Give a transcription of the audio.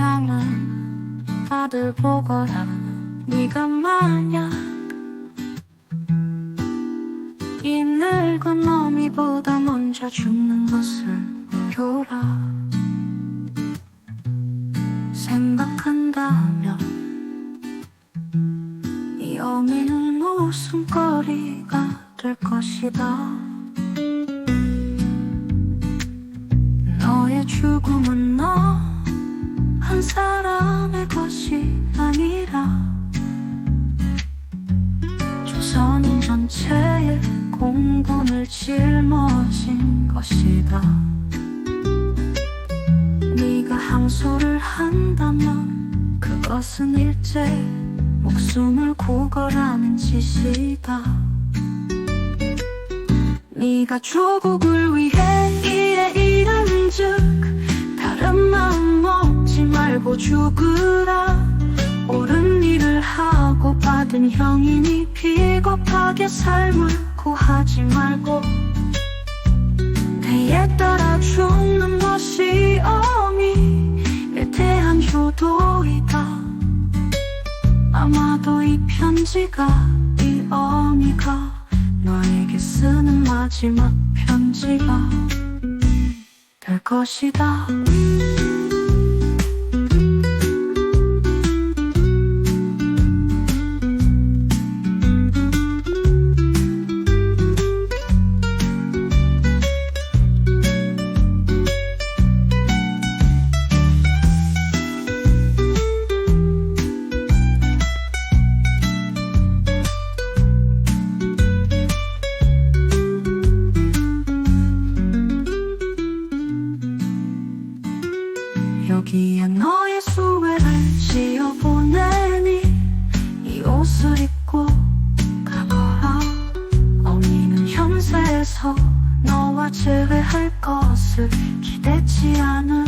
향한 아들 보거라. 네가 만약 이 늙은 어미보다 먼저 죽는 것을 우려라 생각한다면 이 어미는 웃음거리가 될 것이다. 너의 죽음은 너 한 사람의 것이 아니라 조선인 전체의 공분을 짊어진 것이다. 네가 항소를 한다면 그것은 일제 목숨을 구걸하는 짓이다. 네가 조국을 위해 말고 죽으라. 옳은 일을 하고 받은 형이니 비겁하게 삶을 구하지 말고 대에 따라 죽는 것이 어미에 대한 효도이다. 아마도 이 편지가 이 어미가 너에게 쓰는 마지막 편지가 될 것이다 여기에 너의 수혜를 지어보내니 이 옷을 입고 가거라 어미는 현세에서 너와 재회할 것을 기대치 않으